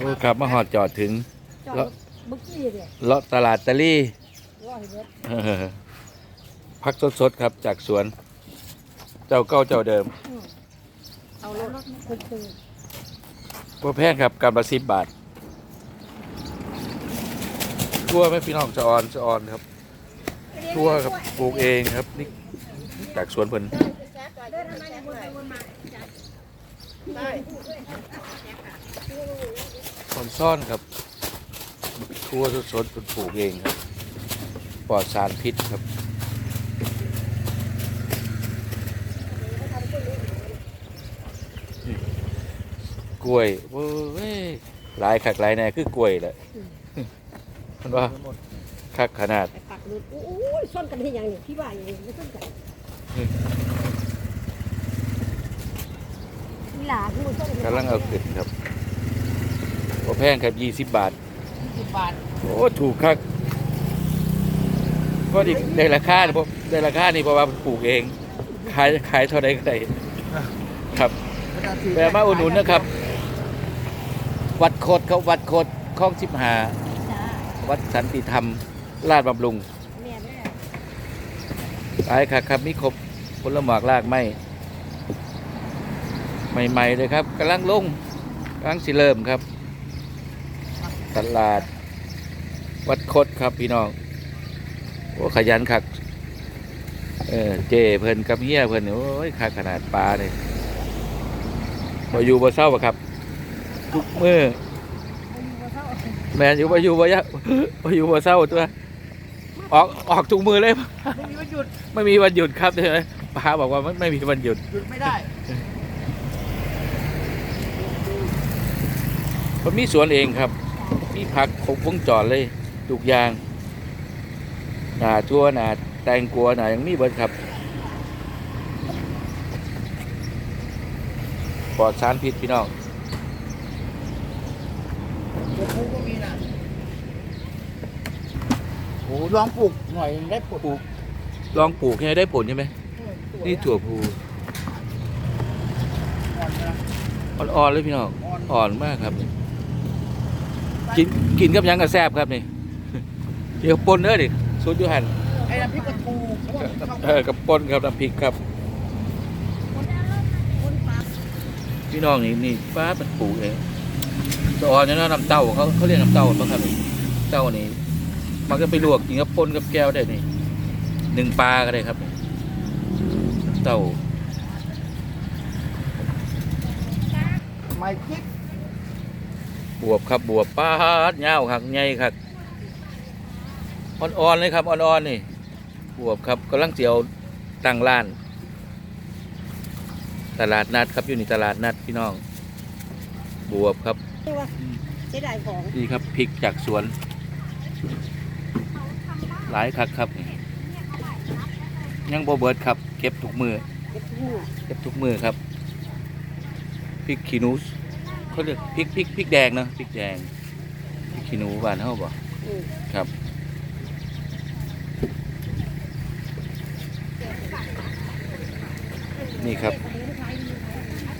โอ้ครับมาหอดจอดถึง จอดแล้วเมื่อกี้เนี่ยเลาะตลาดตะลี่ร้อยเมตรเออพักสดๆครับจากสวน เจ้าเก้าเจ้าเดิมอืมเอารถคุณคือพวแพงครับกำละสิบบาททั่วไหมพี่น้องจะออนจะออนครับทั่วครับปลูกเองครับนี่จากสวนเพิ่นเดินทำไมเนี่ยวนไปวนมา คนซ่อนครับทั่วสดๆเพิ่นปลูกเองครับ ปลอดสารพิษครับกล้วยโอ้ยลายคักลายแน่คือกล้วยแหละมันว่าคักขนาดปักรถโอ้ยส้นกันที่อย่างนี้พี่ว่าอย่างนี้ไม่ส้นกัน อืม มี หลาคือมันส้นนกำลังเอาขึ้นครับพอแพงครับยี่สิบบาท สิบบาทโอ้ถูกครับก็ดิได้ราคาเนี่ยผมได้ราคานี่เพราะว่าปลูกเอง ขายขายเท่าใดก็ได้ครับแปลมาอุดหนุนนะครับ วัดโคดเขาวัดโคดคลองสิบหาจ้าวัดสันติธรรมลาดบำรุงแม่แม่ขายครับครับมีครบผลหมากลากไม้ ใหม่ๆเลยครับกำลังลงกำลังสิเริ่มครับ ตลาด วัดคดครับพี่น้องโอ้ขยันคักเออเจเพิ่นกับเฮียเพิ่นนี่โอ้ยคักขนาดปลาเลยบ่อยู่บ่เศร้าอะครับ ทุกมือแม่นอยู่บ่อยู่บ่ยะบ่อยู่บ่เศร้าตัวออกออกทุกมือเลยไม่มีวันหยุดไม่มีวันหยุดครับใช่ไหมป้าบอกว่าไม่ไม่มีวันหยุดหยุดไม่ได้ ผมมีสวนเองครับ มีผักครบวงจรเลยทุกอย่างหนาทั่วหนาแตงกัวหนายังมีเบิดครับปลอดสารพิษพี่น้องเดี๋ยวผมก็มีนะโอ้ลองปลูกหน่อยได้ผลลองปลูกให้ได้ผลใช่ไหมนี่ถั่วพูอ่อนนะอ่อนๆเลยพี่น้องอ่อนอ่อนมากครับ กินกินกับหยังกับแซบครับนี่ เดี๋ยวปนเด้อดิสุดอยูหันไอ้น้ำพริกกระทูเขาบอกชอบเออกับปนครับน้ำพริกครับพี่น้องนี่นี่ป้าเป็นปลูกเองจะอ่อนเนี่ยนะน้ำเต้าเขาเขาเรียกน้ำเต้าบ้างครับนี่เต้านี่มันก็ไปลวกกินกับปนกับแก้วได้นี่หนึ่งปลาก็ได้ครับน้ำเต้า ไม้พริก บวบครับบวบป้าดเงาวครับใหญ่ครับอ่อนๆเลยครับอ่อนๆนี่บวบครับกำลังเสียวตั้งร้าน ตลาดนัดครับอยู่ในตลาดนัดพี่น้อง บวบครับนี่ว่าเสียดายของนี่ครับพริกจากสวน หลายคักครับ ยังโบเบิดครับ เก็บทุกมือเก็บหัวเก็บทุกมือครับพริกขี้หนู เขาเรียกพริกพริกพริกแดงเนอะพริกแดงพริกขี้หนูบ้านเขาบ่อืมครับ นี่ครับ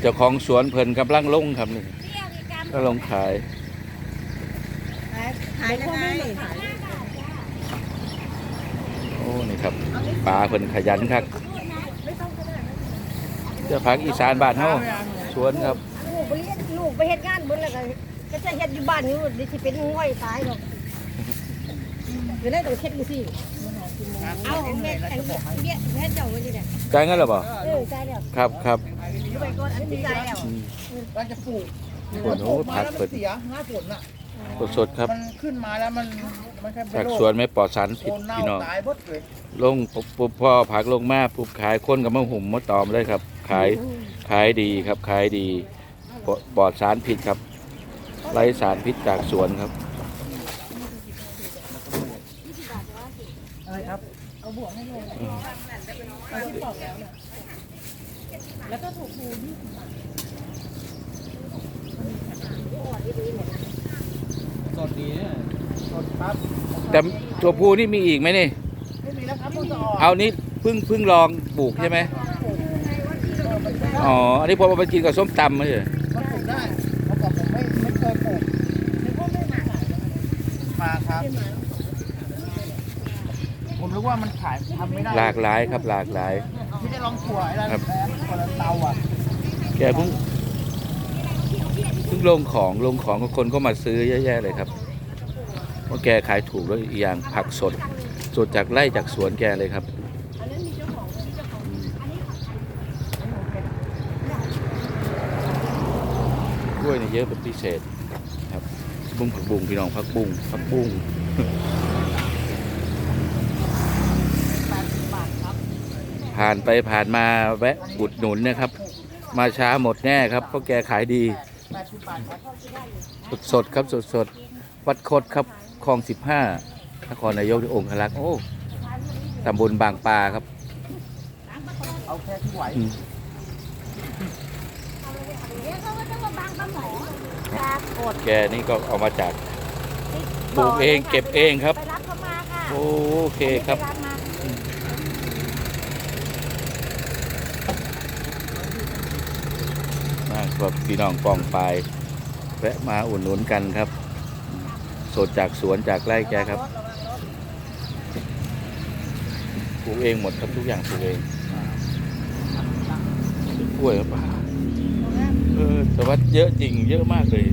เจ้าของสวนเพิ่นกำลังลงครับนี่ก็ลงขาย ขายยังไงโอ้นี่ครับปลาเพิ่นขยันครับเจ้าผักอีสานบ้านเฮาสวนครับลูกไปเฮ็ด ลูกไปเฮ็ดงานเบิ่นแล้วก็ก็จะเฮ็ดอยู่บ้านอยู่ดิสิเป็นง่อยตายหรอกก็เลยต้องเช็ดดูสิเอาแม่แต่งเบี้ยแม่เจ้าไว้ดิเนี่ยจ่ายเงินหรือเปล่าเออใจแล้วครับครับอยู่ไปก่อนอันนี้ใจแล้วอืมเราจะปลูกโอ้โหปลูกมาผักแล้วเปิมัดนเสียหน้าฝนอะสดๆครับมันขึ้นมาแล้วมันมันแค่เป็ผันกโรคสวนไม่ปลอดสารโคพิษนเน่าพี่น้องตายหมดเลยลงปุ๊บปุ๊บพ่อผักลงมาปุ๊บขายคนกับมะหุ่มมะตอมเลยครับ ขายขายดีครับขายดี ปลอดปลอดสารพิษครับไร้สารพิษจากสวนครับอะไรครับสดดีสดครับ แต่ตัวผู้นี่มีอีกไหมนี่ไม่มีแล้วครับมันจะออกเอานี่เพิ่งเพิ่งลองปลูกใช่ไหม อ๋อ อันนี้ผมเอาไปกินกับส้มตำไม่ใช่เหรอมันปลูก ได้เขาบอกผมไม่ไม่เคยปลูกมาครับ ผมรู้ว่ามันขายทำไม่ได้หลากหลายครับหลากหลาย ไม่ได้ลองถั่วไอ้นั่นครับแหละคนละเตาอะแกเพิ่งเพิ่งลงของลงของก็คนก็มาซื้อเยอะแยะเลยครับเพราะแกขายถูกแล้วอีกอย่างผักสด สดจากไร่จากสวนแกเลยครับ วยเนี่ยเยอะเป็นพิเศษครับ บุ้งผักบุ้งพี่น้องผักบุ้งผักบุ้งผ่านไปผ่านมาแวะอุดหนุนนะครับ มาช้าหมดแน่ครับเพราะแกขายดีแปดสิบบาทครับสดสดๆครับสดสดๆวัดคดครับคลองสิบห้านครนายกที่องคลักษ์โอ้ตำบลบางปลาครับ เอาแค่ที่ไหว อืม เดี๋ยวเขาก็ จะมาบางปลาหมอจากกดแกนี่ก็เอามาจากปลูกเองเก็บเองครับ ไปรับเขามาค่ะโอเคครับ ไปมามาครับพี่น้องปองปลายแวะมาอุดหนุนกันครับ สดจากสวนจากไร่แกครับปลูกเองหมดครับทุกอย่างปลูกเองกล้วยป่าเออ แต่ว่าเยอะจริงเยอะมากเลย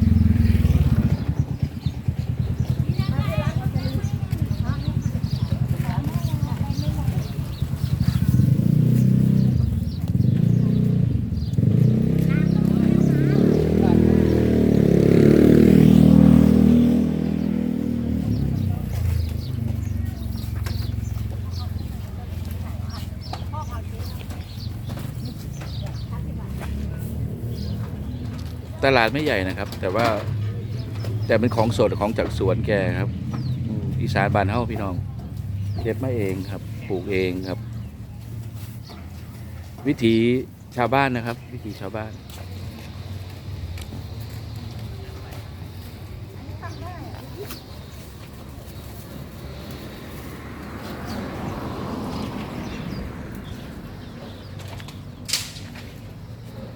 ตลาดไม่ใหญ่นะครับ แต่ว่า แต่เป็นของสดของจากสวนแกครับอีสานบานเฮาพี่น้องเก็บมาเองครับ ปลูกเองครับ วิถีชาวบ้านนะครับ วิถีชาวบ้าน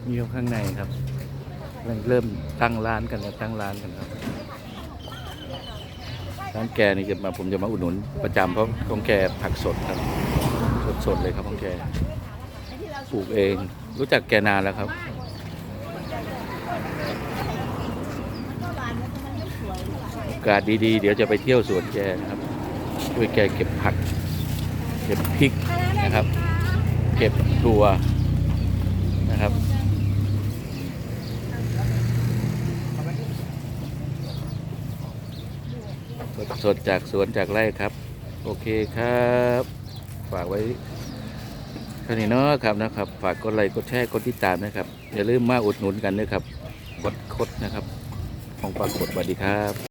มีอยู่ข้างในครับ กำลังเริ่มตั้งร้านกันแล้วตั้งร้านกันครับร้านแกนี่จะมาผมจะมาอุดหนุนประจำเพราะของแกผักสดครับ สดๆเลยครับของแกปลูกเองรู้จักแกนานแล้วครับโอกาสดีๆ เดี๋ยวจะไปเที่ยวสวนแกนะครับช่วยแกเก็บผัก เก็บพริกนะครับ เก็บถั่วนะครับ สดจากสวนจากไร่ครับ โอเคครับ ฝากไว้แค่นี้เนาะครับนะครับ ฝากกดไลค์กดแชร์กดติดตามนะครับ อย่าลืมมาอุดหนุนกันนะครับกดคดนะครับ ของปรากฏสวัสดีครับ